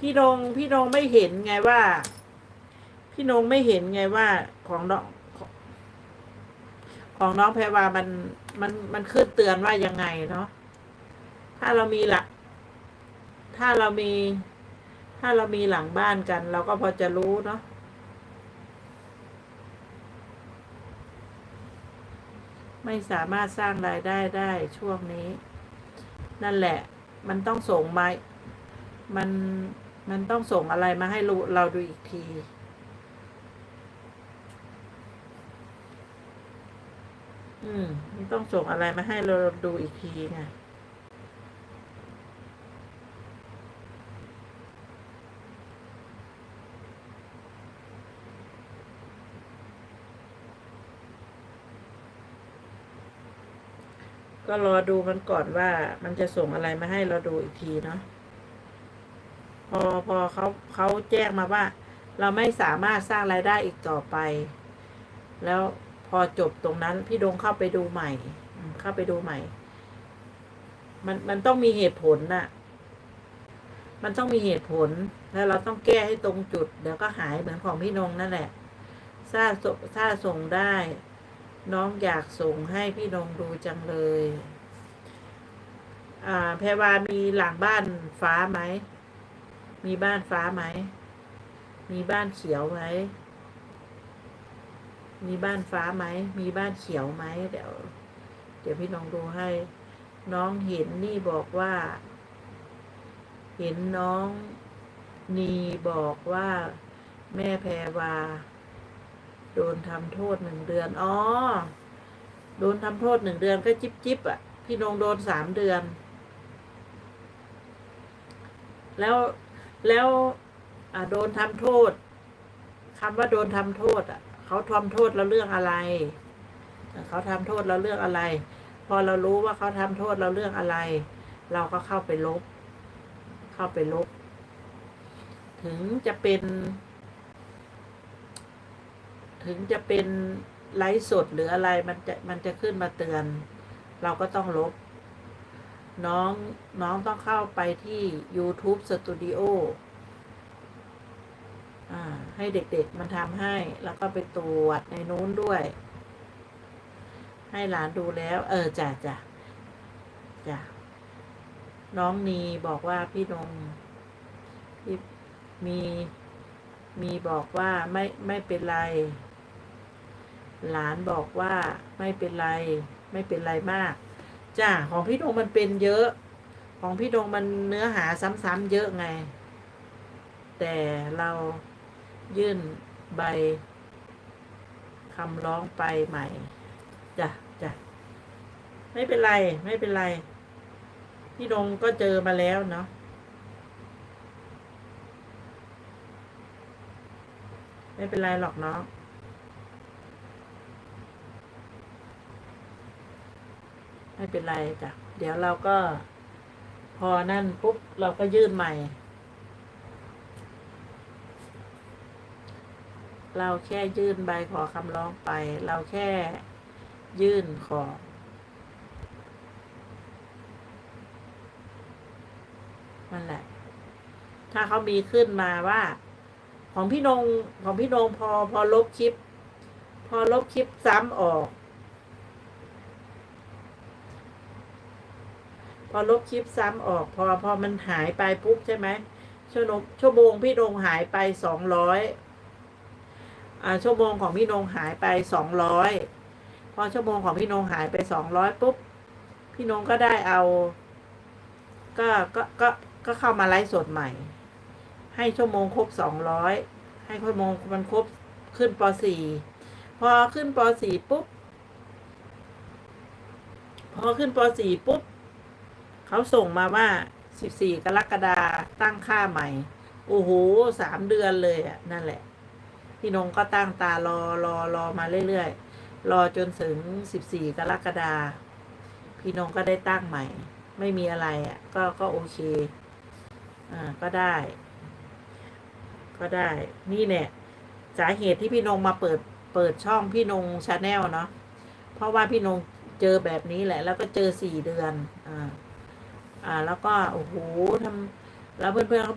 พี่นงพี่นงไม่เห็นไงว่า พี่นงไม่เห็นไงว่าของน้องของน้องแพรวามันมันมันขึ้นเตือนว่ายังไงเนาะถ้าเรามีหลัก ถ้าเรามี ถ้าเรามีหลังบ้านกัน เราก็พอจะรู้เนาะไม่สามารถสร้างรายได้ได้ช่วงนี้ นั่นแหละ มันต้องส่งมามัน มันต้องส่งอะไรมาให้เราเราดูอีกที อืม มันต้องส่งอะไรมาให้เราดูอีกทีไงก็รอดูมันก่อนว่ามันจะส่งอะไรมาให้เราดูอีกทีเนาะ พอพอเขาเขาแจ้งมาว่า เราไม่สามารถสร้างรายได้อีกต่อไป แล้วพอจบตรงนั้น พี่ดงเข้าไปดูใหม่ เข้าไปดูใหม่ มันมันต้องมีเหตุผลน่ะ มันต้องมีเหตุผลแล้วเราต้องแก้ให้ตรงจุด เดี๋ยวก็หายเหมือนของพี่นงนั่นแหละถ้าส่งถ้าส่งได้ น้องอยากส่งให้พี่นงดูจังเลย อ่าแพรวามีหลังบ้านฟ้าไหม มีบ้านฟ้าไหม มีบ้านเขียวไหม มีบ้านฟ้าไหม มีบ้านเขียวไหม เดี๋ยว เดี๋ยวพี่น้องดูให้ น้องเห็นนี่บอกว่า เห็นน้องนีบอกว่าแม่แพรวา โดนทำโทษหนึ่งเดือน อ๋อ โดนทำโทษหนึ่งเดือนก็จิบจิบอะ พี่นงโดนสามเดือน แล้ว แล้วโดนทำโทษคำว่าโดนทำโทษ อะ เขาทำโทษเราเรื่องอะไร เขาทำโทษเราเรื่องอะไร พอเรารู้ว่าเขาทำโทษเราเรื่องอะไร เราก็เข้าไปลบ เข้าไปลบ ถึงจะเป็น ถึงจะเป็นไลฟ์สดหรืออะไรมันจะมันจะขึ้นมาเตือน เราก็ต้องลบ น้องน้องต้องเข้าไปที่ YouTube Studio อ่าให้เด็กๆมันทำให้ แล้วก็ไปตรวจในนู้นด้วย ให้หลานดูแล้ว เออจ้ะจ้ะจ้ะน้องนีบอกว่าพี่นงพี่มีมีบอกว่าไม่ไม่เป็นไร หลานบอกว่าไม่เป็นไร ไม่เป็นไรมาก จ้าของพี่ดงมันเป็นเยอะ ของพี่ดงมันเนื้อหาซ้ำๆเยอะไง แต่เรายื่นใบคำร้องไปใหม่จ้ะจ้ะไม่เป็นไร ไม่เป็นไร พี่ดงก็เจอมาแล้วเนาะไม่เป็นไรหรอกเนาะ ไม่เป็นไรจ้ะ เดี๋ยวเราก็ พอนั่นปุ๊บเราก็ยื่นใหม่ เราแค่ยื่นใบขอคำร้องไป เราแค่ยื่นขอนั่นแหละ ถ้าเขามีขึ้นมาว่า ของพี่นงของพี่นงพอพอลบคลิป พอลบคลิปซ้ำออก พอลบคลิปซ้ำออก พอพอมันหายไปปุ๊บใช่ไหมชั่วโมงชั่วโมงพี่นงหายไปสองร้อยอ่าชั่วโมงของพี่นงหายไปสองร้อยพอชั่วโมงของพี่นงหายไปสองร้อยปุ๊บพี่นงก็ได้เอา ก็ก็ก็ก็เข้ามาไลฟ์สดใหม่ ให้ชั่วโมงครบสองร้อยให้ชั่วโมงมันครบขึ้นปสี่พอขึ้นปสี่ปุ๊บ พอขึ้นปสี่ปุ๊บ เขาส่งมาว่า 14 กรกฎาตั้งค่าใหม่ โอ้โหสามเดือนเลยอะนั่นแหละ พี่นงก็ตั้งตารอรอรอมาเรื่อยๆ รอจนถึง 14 กรกฎาพี่นงก็ได้ตั้งใหม่ ไม่มีอะไรอะ ก็ก็โอเค อ่า ก็ได้ ก็ได้ นี่เนี่ยสาเหตุที่พี่นงมาเปิดเปิดช่องพี่นงชาแนลเนาะเพราะว่าพี่นงเจอแบบนี้แหละ แล้วก็เจอสี่เดือน อ่า อ่า แล้วก็ โอ้โหทำแล้วเพื่อนๆเขา